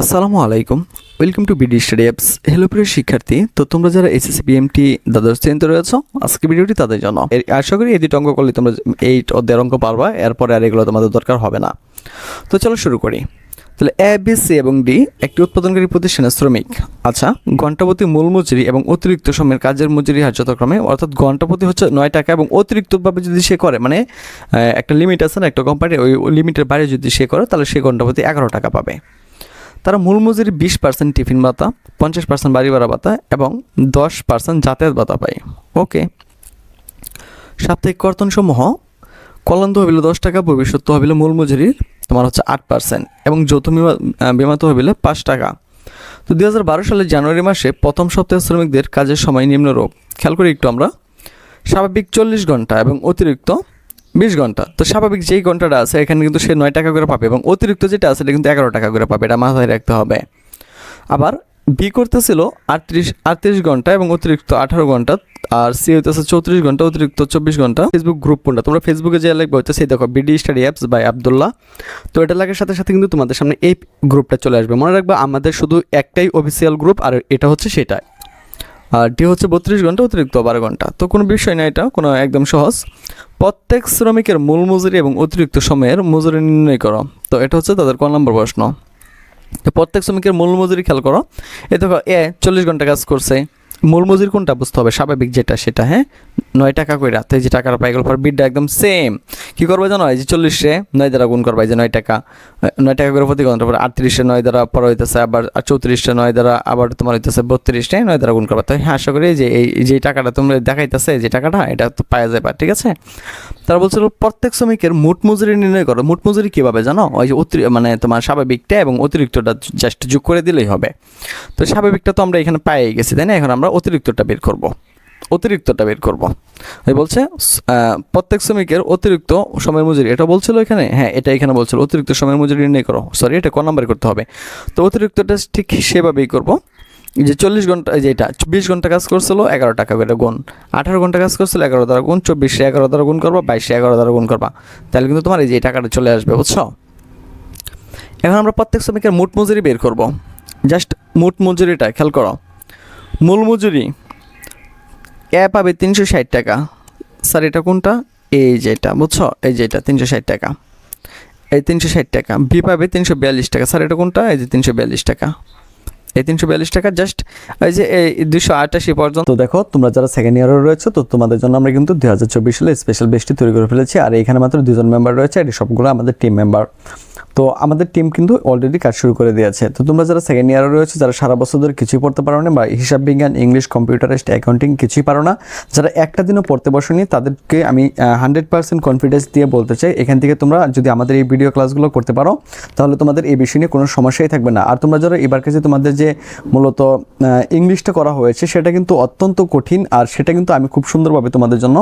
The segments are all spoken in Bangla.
আসসালামু আলাইকুম। Welcome to BD study apps hello প্রিয় শিক্ষার্থী। তো তোমরা যারা এসএসসি বিএমটি দ্বাদশ শ্রেণীতে রয়েছো, আজকে ভিডিওটি তাদের জন্য। আশা করি এই অঙ্ক করলে তোমরা এই অধ্যায়ের অঙ্ক পারবা, এরপরে আর এগুলো তোমাদের দরকার হবে না। তো চলো শুরু করি। তাহলে এ বি সি এবং ডি একটি উৎপাদনকারী প্রতিষ্ঠানের শ্রমিক। আচ্ছা ঘন্টাপ্রতি মূল মজুরি এবং অতিরিক্ত সময়ের কাজের মজুরি হার যথাক্রমে অর্থাৎ ঘন্টাপ্রতি হচ্ছে নয় টাকা এবং অতিরিক্তভাবে যদি সে করে মানে একটা লিমিট আছে না, একটা কোম্পানি ওই লিমিটের বাইরে যদি সে করে, তাহলে সে ঘন্টাপ্রতি এগারো টাকা পাবে। তারা মূল মজুরি বিশ পার্সেন্ট টিফিন ভাতা পঞ্চাশ পার্সেন্ট বাড়ি ভাড়া ভাতা এবং দশ পার্সেন্ট যাতায়াত ভাতা পায়। ওকে। সাপ্তাহিক কর্তনসমূহ কলন্ত হবিল দশ টাকা ভবিষ্যৎ হবিল মূল তোমার হচ্ছে আট পার্সেন্ট এবং যৌথ বিমা- আহ, বিমাত হবিল পাঁচ টাকা। তো দু হাজার বারো সালের জানুয়ারি মাসে প্রথম সপ্তাহে শ্রমিকদের কাজের সময় নিম্নরূপ। খেয়াল করি একটু আমরা। স্বাভাবিক চল্লিশ ঘণ্টা এবং অতিরিক্ত বিশ ঘণ্টা। তো স্বাভাবিক যেই ঘন্টাটা আছে, এখানে কিন্তু সে নয় টাকা করে পাবে এবং অতিরিক্ত যেটা আছে, এটা কিন্তু এগারো টাকা করে পাবে, এটা মাথায় রাখতে হবে। আবার বি করতেছিল আটত্রিশ আটত্রিশ ঘণ্টা এবং অতিরিক্ত আঠারো ঘণ্টা, আর সি হইতেছে চৌত্রিশ ঘণ্টা, অতিরিক্ত চব্বিশ ঘণ্টা। ফেসবুক গ্রুপ কোনটা? তোমরা ফেসবুকে যে লাগবে হচ্ছে সেই দেখো BD study apps by Abdullah তো এটা লাগার সাথে সাথে কিন্তু তোমাদের সামনে এই গ্রুপটা চলে আসবে। মনে রাখবে, আমাদের শুধু একটাই অফিসিয়াল গ্রুপ আর এটা হচ্ছে সেটাই। আর ডি হচ্ছে বত্রিশ ঘণ্টা অতিরিক্ত বারো ঘণ্টা। তো কোনো বিষয় না এটা, কোনো একদম সহজ। প্রত্যেক শ্রমিকের মূল মজুরি এবং অতিরিক্ত সময়ের মজুরি নির্ণয় করো। তো এটা হচ্ছে তাদের ক নম্বর প্রশ্ন। তো প্রত্যেক শ্রমিকের মূল মজুরি খেয়াল করো। এ দেখো, এ চল্লিশ ঘণ্টা কাজ করছে। মূল মজুরি কোনটা বুঝতে হবে? স্বাভাবিক যেটা, সেটা হ্যাঁ? নয় টাকা করে রাতে যে টাকাটা পাই গেল পর বিডটা একদম সেম কী করবে জানো? এই যে চল্লিশে নয় দ্বারা গুণ করবে যে নয় টাকা। নয় টাকা করে প্রতি ঘণ্টা পর আটত্রিশে নয় দ্বারা পর হইতেছে আবার চৌত্রিশে নয় দ্বারা আবার তোমার হইতেছে বত্রিশে নয় দ্বারা গুণ করবে। তো হ্যাঁ আশা করি যে, এই যে টাকাটা তোমরা দেখাইতেছে যে টাকাটা, এটা তো পাওয়া যাবে ঠিক আছে? তারা বলছিল, প্রত্যেক শ্রমিকের মোট মজুরি নির্ণয় করো। মোট মজুরি কীভাবে জানো? ওই যে অতিরি মানে তোমার স্বাভাবিকটা এবং অতিরিক্তটা জাস্ট যোগ করে দিলেই হবে। তো স্বাভাবিকটা তো আমরা এখানে পাই গেছি, তাই না? এখন আমরা অতিরিক্তটা বের করব। অতিরিক্তটা বের করব। বলছে প্রত্যেক শ্রমিকের অতিরিক্ত সময়ের মজুরি। এটা বলছিল এখানে? হ্যাঁ এটা এখানে বলছিল। অতিরিক্ত সময়ের মজুরি নির্ণয় করো। সরি এটা ক নাম্বারে করতে হবে? তো অতিরিক্তটা ঠিক সেভাবেই করব। যে চল্লিশ ঘণ্টা, এই যে এটা বিশ ঘণ্টা কাজ করছিল, এগারো টাকা করে গুণ। আঠারো ঘণ্টা কাজ করছিল, এগারো দ্বারা গুণ, চব্বিশে এগারো দ্বারা গুণ করবা, বাইশে এগারো দ্বারা গুণ করবা। তাহলে কিন্তু তোমার এই যে টাকাটা চলে আসবে, বুঝছ? এখন আমরা প্রত্যেক শ্রমিকের মোট মজুরি বের করব। জাস্ট মোট মজুরিটা, খেয়াল করো। মূল মজুরি এ পাবে তিনশো ষাট টাকা। স্যার, এটা কোনটা? এই যেটা বুঝছ? এই যেটা তিনশো ষাট টাকা। এই তিনশো ষাট টাকা। বি পাবে তিনশো বিয়াল্লিশ টাকা। স্যার, এটা কোনটা? এই যে তিনশো বিয়াল্লিশ টাকা। এই তিনশো বিয়াল্লিশ টাকা জাস্ট এই যে এই দুশো আটাশি পর্যন্ত। তো দেখো, তোমরা যারা সেকেন্ড ইয়ারে রয়েছে, তো তোমাদের জন্য আমরা কিন্তু দুই হাজার চব্বিশ সালে স্পেশাল বেস্টটি তৈরি করে ফেলেছি। আর এখানে মাত্র দুজন মেম্বার রয়েছে। এটি সবগুলো আমাদের টিম মেম্বার তো আমাদের টিম কিন্তু অলরেডি কাজ শুরু করে দিয়েছে। তো তোমরা যারা সেকেন্ড ইয়ারে রয়েছে, যারা সারা বছর ধরে কিছুই পড়তে পারো না বা হিসাব বিজ্ঞান, ইংলিশ কম্পিউটারিস্ট অ্যাকাউন্টিং কিছুই পারো না, যারা একটা দিনও পড়তে বসনি, তাদেরকে আমি হান্ড্রেড পার্সেন্ট কনফিডেন্স দিয়ে বলতে চাই, এখান থেকে তোমরা যদি আমাদের এই ভিডিও ক্লাসগুলো করতে পারো, তাহলে তোমাদের এই বিষয় নিয়ে কোনো সমস্যাই থাকবে না। আর তোমরা যারা এবার কাছে তোমাদের যে মূলত ইংলিশটা করা হয়েছে, সেটা কিন্তু অত্যন্ত কঠিন, আর সেটা কিন্তু আমি খুব সুন্দরভাবে তোমাদের জন্য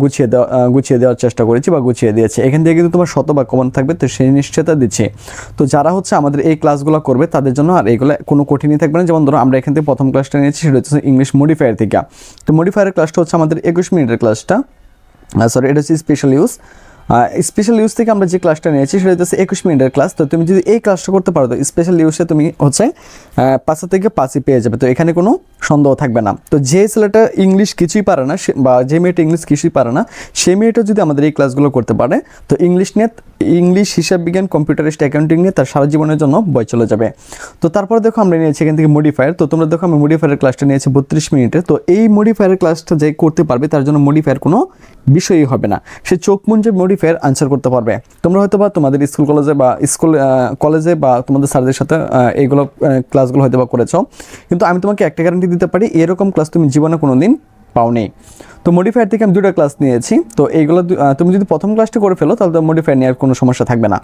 গুছিয়ে দেওয়া গুছিয়ে দেওয়ার চেষ্টা করেছি বা গুছিয়ে দিয়েছি। এখান থেকে কিন্তু তোমার শত বা কমন থাকবে, তো সেই নিশ্চয়তা দিচ্ছে। তো যারা হচ্ছে আমাদের এই ক্লাসগুলো করবে, তাদের জন্য আর এইগুলো কোনো কঠিনই থাকবে না। যেমন ধরো, আমরা এখান থেকে প্রথম ক্লাসটা নিয়েছি, সেটা হচ্ছে ইংলিশ মডিফায়ার থেকে। তো মডিফায়ারের ক্লাসটা হচ্ছে আমাদের একুশ মিনিটের ক্লাসটা সরি এটা হচ্ছে স্পেশাল ইউজ স্পেশাল ইউজ থেকে আমরা যে ক্লাসটা নিয়েছি, সেটা হচ্ছে একুশ মিনিটের ক্লাস তো তুমি যদি এই ক্লাসটা করতে পারো, তো স্পেশাল ইউজে তুমি হচ্ছে পাঁচটা থেকে পাঁচই পেয়ে যাবে। তো এখানে কোনো সন্দেহ থাকবে না। তো যে ছেলেটা ইংলিশ কিছুই পারে না বা যে মেয়েটা ইংলিশ কিছুই পারে না সেই মেয়েটা যদি আমাদের এই ক্লাসগুলো করতে পারে, তো ইংলিশ নিয়ে ইংলিশ হিসাব বিজ্ঞান কম্পিউটারিস্ট অ্যাকাউন্টিং নিয়ে তার সারা জীবনের জন্য বই চলে যাবে। তো তারপরে দেখো আমরা নিয়েছি এখান থেকে মডিফায়ার তো তোমরা দেখো আমি মডিফায়ারের ক্লাসটা নিয়েছি বত্রিশ মিনিটে। তো এই মডিফায়ারের ক্লাসটা যে করতে পারবে তার জন্য মডিফায়ার কোনো বিষয়ই হবে না। সে চোখ মুঞ্জে মডিফায়ার আনসার করতে পারবে। তোমরা হয়তো বা তোমাদের স্কুল কলেজে বা স্কুল কলেজে বা তোমাদের স্যারদের সাথে এইগুলো ক্লাসগুলো হয়তো বা করেছ। কিন্তু আমি তোমাকে একটা গ্যারান্টি দিতে পারি, এরকম ক্লাস তুমি জীবনে কোনো দিন পাওনি তো মডিফায়ার থেকে আমি দুটো ক্লাস নিয়েছি। তো এইগুলো তুমি যদি প্রথম ক্লাসটা করে ফেলো, তাহলে তো মডিফায়ার নেওয়ার কোনো সমস্যা থাকবে না।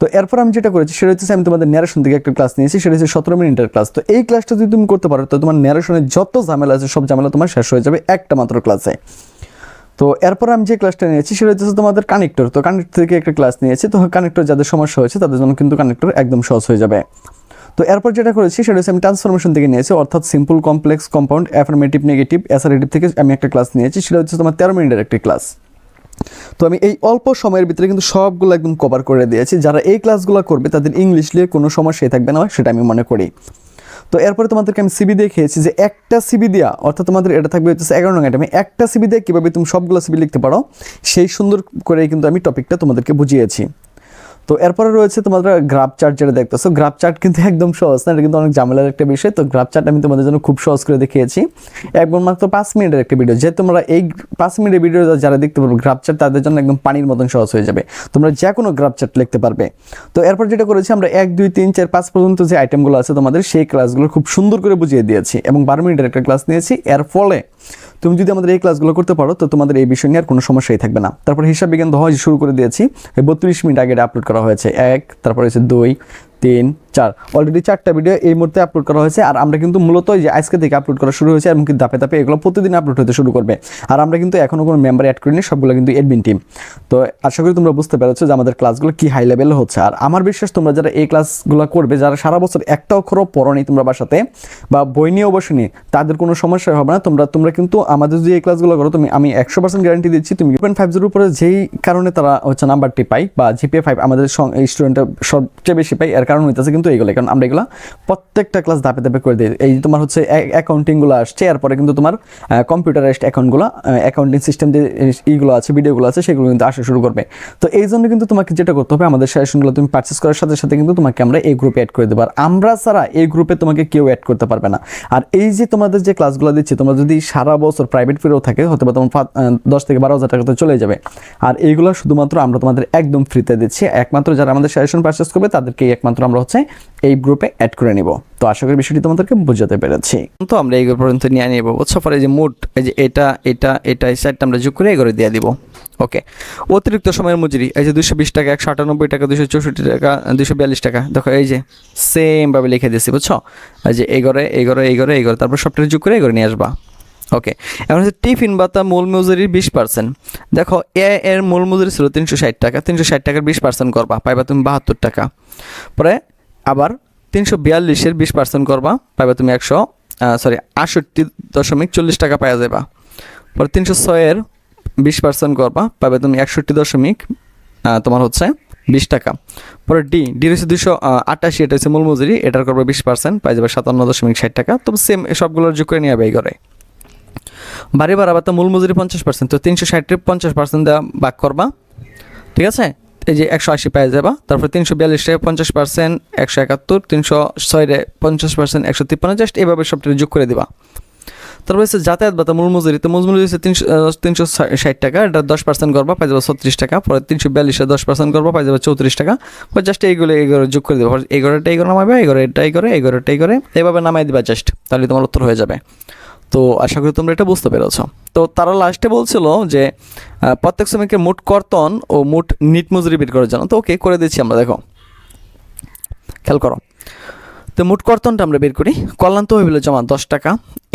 তো এরপর আমি যেটা করেছি, সেটা হচ্ছে আমি তোমাদের ন্যারেশন থেকে একটা ক্লাস নিয়েছি, সেটা হচ্ছে সতেরো মিনিটের ক্লাস তো এই ক্লাসটা যদি তুমি করতে পারো, তো তোমার ন্যারেশনের যত ঝামেলা আছে, সব ঝামেলা তোমার শেষ হয়ে যাবে একটা মাত্র ক্লাসে তো এরপর আমি যে ক্লাসটা নিয়েছি, সেটা হচ্ছে তোমাদের কানেক্টর তো কানেক্টর থেকে একটা ক্লাস নিয়েছি, তো কানেক্টর যাদের সমস্যা হয়েছে, তাদের জন্য কিন্তু কানেক্টর একদম সহজ হয়ে যাবে। তো এরপর যেটা করেছি, সেটা হচ্ছে আমি ট্রান্সফরমেশন থেকে নিয়েছি, অর্থাৎ simple complex compound affirmative negative assertive থেকে আমি একটা ক্লাস নিয়েছি, সেটা হচ্ছে তোমার তেরো মিনিটের একটি ক্লাস তো আমি এই অল্প সময়ের ভিতরে কিন্তু সবগুলো একদম কভার করে দিয়েছি, যারা এই ক্লাসগুলো করবে, তাদের ইংলিশ নিয়ে কোনো সমস্যাই থাকবে না, সেটা আমি মনে করি। তো এরপরে তোমাদেরকে আমি সিবি দিয়ে খেয়েছি যে একটা সিবি দেওয়া অর্থাৎ তোমাদের এটা থাকবে হচ্ছে এগারো নং আইটেমে একটা সিবি দিয়ে কীভাবে তুমি সবগুলো সিবি লিখতে পারো, সেই সুন্দর করে কিন্তু আমি টপিকটা তোমাদেরকে বুঝিয়েছি। তো এরপরে রয়েছে তোমাদের গ্রাফ চার্ট যেটা দেখতেছো। গ্রাফ চার্ট কিন্তু একদম সহজ, না? এটা কিন্তু অনেক ঝামেলার একটা বিষয়। তো গ্রাফ চার্ট আমি তোমাদের জন্য খুব সহজ করে দেখিয়েছি। একবার মাত্র পাঁচ মিনিটের একটা ভিডিও যে তোমরা এই পাঁচ মিনিটের ভিডিও যারা দেখতে পারবে গ্রাফ চার্ট তাদের জন্য একদম পানির মতন সহজ হয়ে যাবে। তোমরা যে কোনো গ্রাফ চার্ট লিখতে পারবে। তো এরপর যেটা করেছি আমরা, এক, দুই, তিন, চার, পাঁচ পর্যন্ত যে আইটেমগুলো আছে তোমাদের, সেই ক্লাসগুলো খুব সুন্দর করে বুঝিয়ে দিয়েছি এবং বারো মিনিটের একটা ক্লাস নিয়েছি। এর ফলে তুমি যদি আমাদের এই ক্লাসগুলো করতে পারো, তো তোমাদের এই বিষয় নিয়ে আর কোনো সমস্যাই থাকবে না। তারপর হিসাব বিজ্ঞান দহ শুরু করে দিয়েছি। বত্রিশ মিনিট আগে আপলোড করা হয়েছে। এক, তারপর হচ্ছে দুই, তিন চার। অলরেডি চারটা ভিডিও এই মুহূর্তে আপলোড করা হয়েছে আর আমরা কিন্তু মূলত যে আজকে থেকে আপলোড করা শুরু হয়েছে এবং কিন্তু ধাপে ধাপে এগুলো প্রতিদিন আপলোড হতে শুরু করবে। আর আমরা কিন্তু এখনও কোনো মেম্বার অ্যাড করিনি, সবগুলো কিন্তু এডমিন টিম তো আশা করি তোমরা বুঝতে পেরেছ যে আমাদের ক্লাসগুলো কি হাই লেভেলে হচ্ছে। আর আমার বিশ্বাস তোমরা যারা এই ক্লাসগুলো করবে, যারা সারা বছর একটা অক্ষরও পড়নি তোমরা বাসাতে বা বই নিয়েও বসেনি তাদের কোনো সমস্যা হবে না। তোমরা তোমরা কিন্তু আমাদের যদি এই ক্লাসগুলো করো, তুমি, আমি একশো পার্সেন্ট গ্যারান্টি দিচ্ছি, তুমি পয়েন্ট ফাইভ জিরোর উপরে যেই কারণে তারা হচ্ছে নাম্বারটি পাই বা জিপিএ ফাইভ আমাদের স্টুডেন্টরা সবচেয়ে বেশি পাই এর কারণ হইতেছে কিন্তু এইগুলো কারণ আমরা এগুলো প্রত্যেকটা ক্লাস ধাপে ধাপে করে দিই। এই তোমার হচ্ছে অ্যাকাউন্টিংগুলো আসছে, এরপরে কিন্তু তোমার কম্পিউটারাইজড অ্যাকাউন্টগুলো অ্যাকাউন্টিং সিস্টেম যে ইগুলো আছে ভিডিওগুলো আছে, সেগুলো কিন্তু আসা শুরু করবে। তো এই জন্য কিন্তু তোমাকে যেটা করতে হবে, আমাদের সাজেশনগুলো তুমি পারচেস করার সাথে সাথে কিন্তু তোমাকে আমরা এই গ্রুপে অ্যাড করে দেবো। আর আমরা ছাড়া এই গ্রুপে তোমাকে কেউ অ্যাড করতে পারবে না। আর এই যে তোমাদের যে ক্লাসগুলো দিচ্ছি, তোমরা যদি সারা বছর প্রাইভেট ফিরেও থাকে হয়তো বা তোমার দশ থেকে বারো হাজার টাকা তো চলে যাবে। আর এইগুলো শুধুমাত্র আমরা তোমাদের একদম ফ্রিতে দিচ্ছি। একমাত্র যারা আমাদের সাজেশন পারচেস করবে তাদেরকে একমাত্র আমরা হচ্ছে এই গ্রুপে অ্যাড করে নিব। তো আশা করি বিষয়টি তোমাদেরকে বোঝাতে পেরেছি। তো আমরা এই পর্যন্ত নিয়ে নিব। বুঝছ? পরে যে মুড এই যে এটা এটা এটা, এই সাইডটা আমরা যোগ করে এগোরে দিয়ে দিব। ওকে অতিরিক্ত সময়ের মজুরি, এই যে দুশো বিশ টাকা, একশো আটানব্বই টাকা দুশো চৌষট্টি টাকা দুশো বিয়াল্লিশ টাকা। দেখো, এই যে সেমভাবে লিখে দিয়েছি, বুঝছ? এই যে এগোরে এগোরে এগোরে এগোরে তারপর সবটা যোগ করে এগোরে নিয়ে আসবা। ওকে এখন হচ্ছে টিফিন বা ভাতা মূল মজুরির বিশ পার্সেন্ট দেখো, এ এর মূল মজুরি ছিল তিনশো ষাট টাকা, তিনশো ষাট টাকার বিশ পার্সেন্ট করবা, পাইবা তুমি বাহাত্তর টাকা। পরে আবার তিনশো বিয়াল্লিশের বিশ পার্সেন্ট করবা, পাইবা তুমি একশো সরি আটষট্টি দশমিক চল্লিশ টাকা পাওয়া যাবা পরে তিনশো ছয়ের বিশ পার্সেন্ট করবা পাবে তুমি একষট্টি দশমিক তোমার হচ্ছে বিশ টাকা। পরে ডি ডি হচ্ছে দুশো আটাশি, এটা হচ্ছে মূল মজুরি এটার করবে বিশ পার্সেন্ট পাই যাবে সাতান্ন দশমিক ষাট টাকা। তো সেম সবগুলোর যোগ করে নিয়ে এই করে বাড়ি বাড়া তো মূল মজুরি পঞ্চাশ পার্সেন্ট তো তিনশো ষাটের পঞ্চাশ পার্সেন্ট দেওয়া বাক করবা। ঠিক আছে? এই যে একশো আশি পাই যাবা। তারপর তিনশো বিয়াল্লিশ পঞ্চাশ পার্সেন্ট একশো একাত্তর, তিনশো ছয় রে পঞ্চাশ পার্সেন্ট একশো তিপ্পান্ন, জাস্ট এইভাবে সবটা যোগ করে দিবা। তারপর হচ্ছে যাতায়াত ভাতা, মূল মজুরি। তো মজুরি হচ্ছে তিনশো তিনশো ষাট টাকা, এটা দশ পার্সেন্ট করবা পাই যাবে ছত্রিশ টাকা। পরে তিনশো বিয়াল্লিশে দশ পার্সেন্ট করবা পাই যাবে চৌত্রিশ টাকা। পরে জাস্ট এইগুলো এইগুলো যোগ করে দেবো। এগারোটা এগারো নামাবে এগারো এটা এই করে এগারোটা এই করে এভাবে নামাই দিবা জাস্ট, তাহলে তোমার উত্তর হয়ে যাবে। তো আশা করি তোমরা এটা বুঝতে পেরেছ। তো তারা লাস্টে বলছিল যে প্রত্যেক শ্রমিকের মোট কর্তন ও মোট নিট মজুরি বের করার জন্য। তো ওকে করে দিচ্ছি আমরা, দেখো। খেয়াল করো। তো মোট কর্তনটা আমরা বের করি। কল্যাণ তো গেলো জমা দশ টাকা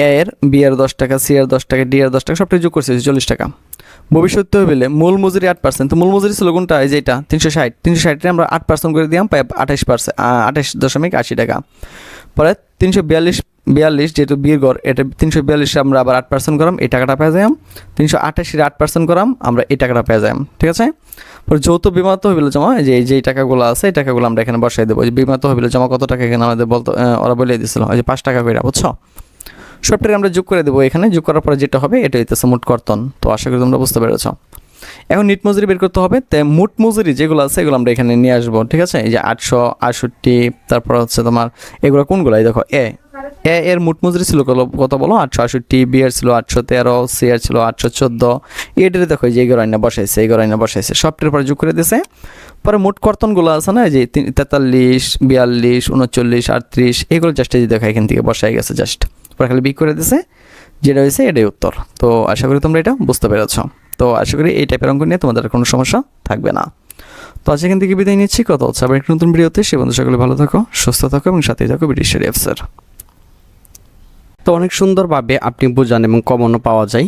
এ এর বি এর দশ টাকা সি এর দশ টাকা ডি এর দশ টাকা, সবটাই যোগ করছে চল্লিশ টাকা। ভবিষ্যৎ হয়ে গেলে মূল মজুরি আট পার্সেন্ট তো মূল মজুরি ছিল কোনটা? এই যে এটা, তিনশো ষাট। তিনশো ষাটে আমরা আট পার্সেন্ট করে দিলাম পাই আঠাশ পার্সেন্ট আঠাশ দশমিক আশি টাকা। পরে তিনশো বিয়াল্লিশ বিয়াল্লিশ যেহেতু বীর গড় এটা তিনশো বিয়াল্লিশে আমরা আবার আট পার্সেন্ট করাম, এই টাকাটা পেয়ে যাই তিনশো আঠাশির আট পার্সেন্ট করাম, আমরা এই টাকাটা পেয়ে যাই ঠিক আছে? পরে যৌথ বিমা তহবিল জমা যে, এই যে টাকাগুলো আছে, এই টাকাগুলো আমরা এখানে বসাই দেবো। যে বিমা তহবিল জমা, কত টাকা এখানে আমাদের বলতো ওরা বলে দিয়েছিল যে পাঁচ টাকা করে বুঝছ? সবটাকে আমরা যোগ করে দেবো এখানে। যোগ করার পরে যেটা হবে, এটা হইতেছে মোট কর্তন। তো আশা করি তোমরা বুঝতে পেরেছ। এখন নিট মজুরি বের করতে হবে। তাই মোট মজুরি যেগুলো আছে, এগুলো আমরা এখানে নিয়ে আসব, ঠিক আছে? এই যে আটশো আটষট্টি, তারপর হচ্ছে তোমার, এগুলো কোনগুলো? এই দেখো, এ এ এর মোট মজুরি ছিল কত- বলো? আটশো আটষট্টি, বি এর ছিল আটশো তেরো, সি এর ছিল আটশো চোদ্দ। এটারে দেখো যে এগুলো আইনা বসাইছে এগুলো আইনা বসাইছে। সবটার পরে যোগ করে দিয়েছে পরে মোট কর্তনগুলো আছে না যে তেতাল্লিশ, বিয়াল্লিশ, উনচল্লিশ, আটত্রিশ, এগুলো জাস্ট এই দেখো, এখান থেকে বসাই গেছে জাস্ট পরে খালি করে দিয়েছে যেটা হয়েছে এটাই উত্তর। তো আশা করি তোমরা এটা বুঝতে পেরেছ। তো আশা করি এই টাইপের অঙ্ক নিয়ে তোমাদের কোনো সমস্যা থাকবে না। তো আজ এখান থেকে বিদায় নিচ্ছি। কত হচ্ছে? আবার একটা নতুন ভিডিওতে। সে বন্ধু সকলে ভালো থাকো, সুস্থ থাকো এবং সাথেই থাকো ব্রিটিশ এফসার তো অনেক সুন্দরভাবে আপনি বোঝান এবং কমনও পাওয়া যায়।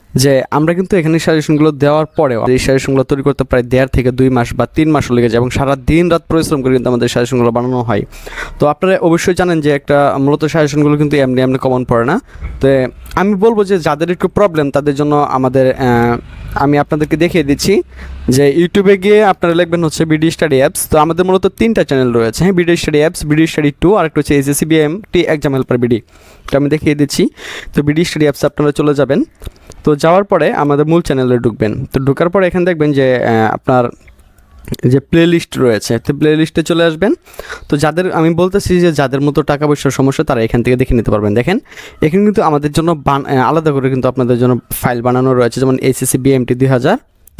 যে আমরা কিন্তু এখানে সাজেশনগুলো দেওয়ার পরেও এই সাজেশনগুলো তৈরি করতে প্রায় দেড় থেকে দুই মাস বা তিন মাসও লেগে যায় এবং সারা দিন রাত পরিশ্রম করে কিন্তু আমাদের সাজেশনগুলো বানানো হয়। তো আপনারা অবশ্যই জানেন যে একটা মূলত সাজেশনগুলো কিন্তু এমনি এমনি কমন পড়ে না। তো আমি বলব যে যাদের একটু প্রবলেম তাদের জন্য আমাদের আমি আপনাদেরকে দেখিয়ে দিচ্ছি যে ইউটিউবে গিয়ে আপনারা লিখবেন হচ্ছে বিডি স্টাডি অ্যাপস তো আমাদের মূলত তিনটা চ্যানেল রয়েছে হ্যাঁ BD study apps BD study two আর একটা হচ্ছে SSC BM T exam helper BD তো আমি দেখিয়ে দিচ্ছি। তো বিডি স্টাডি অ্যাপস আপনারা চলে যাবেন। তো যাওয়ার পরে আমাদের মূল চ্যানেলে ঢুকবেন। তো ঢুকার পরে এখানে দেখবেন যে আপনার যে প্লে লিস্ট রয়েছে, তো প্লে লিস্টে চলে আসবেন। তো যাদের, আমি বলতেছি যে যাদের মতো টাকা পয়সার সমস্যা, তারা এখান থেকে দেখে নিতে পারবেন। দেখেন, এখানে কিন্তু আমাদের জন্য বান- আলাদা করে কিন্তু আপনাদের জন্য ফাইল বানানো রয়েছে, যেমন এসএসসি বিএমটি দুই হাজার।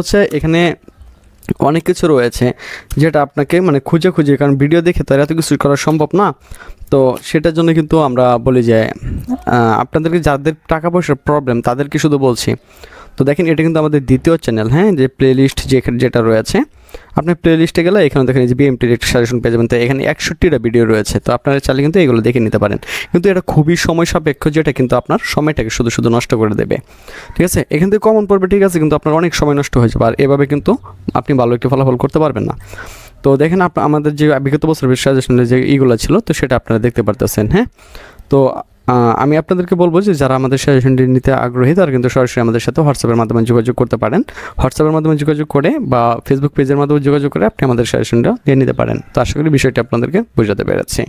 হচ্ছে এখানে অনেক কিছু রয়েছে যেটা আপনাকে মানে খুঁজে খুঁজে, কারণ ভিডিও দেখে তো এত কিছু করা সম্ভব না। তো সেটার জন্য কিন্তু আমরা বলি যে আপনাদেরকে যাদের টাকা পয়সার প্রবলেম তাদেরকে শুধু বলছি তো দেখেন এটা কিন্তু আমাদের দ্বিতীয় চ্যানেল হ্যাঁ? যে প্লে লিস্ট যেখানে যেটা রয়েছে। আপনি প্লে লিস্টে গেলে এখানে দেখেন যে বিএমটির একটা সাজেশন পেয়ে যাবেন। তো এখানে একষট্টিটা ভিডিও রয়েছে। তো আপনারা চাইলে কিন্তু এগুলো দেখে নিতে পারেন। কিন্তু এটা খুবই সময় সাপেক্ষ, যেটা কিন্তু আপনার সময়টাকে শুধু শুধু নষ্ট করে দেবে। ঠিক আছে? এখান থেকে কমন পড়বে, ঠিক আছে? কিন্তু আপনার অনেক সময় নষ্ট হয়ে যাবে। আর এভাবে কিন্তু আপনি ভালো একটি ফলাফল করতে পারবেন না। তো দেখেন আমাদের যে বিগত বছরের সাজেশনের যে ইগুলো ছিল, তো সেটা আপনারা দেখতে পারতেছেন হ্যাঁ? তো আমি আপনাদেরকে বলব যে যারা আমাদের সাজেশনটি নিতে আগ্রহী, তারা কিন্তু সরাসরি আমাদের সাথে হোয়াটসঅ্যাপের মাধ্যমে যোগাযোগ করতে পারেন। হোয়াটসঅ্যাপের মাধ্যমে যোগাযোগ করে বা ফেসবুক পেজের মাধ্যমে যোগাযোগ করে আপনি আমাদের সাজেশনটা নিয়ে নিতে পারেন। তো আশা করি বিষয়টি আপনাদেরকে বোঝাতে পেরেছি।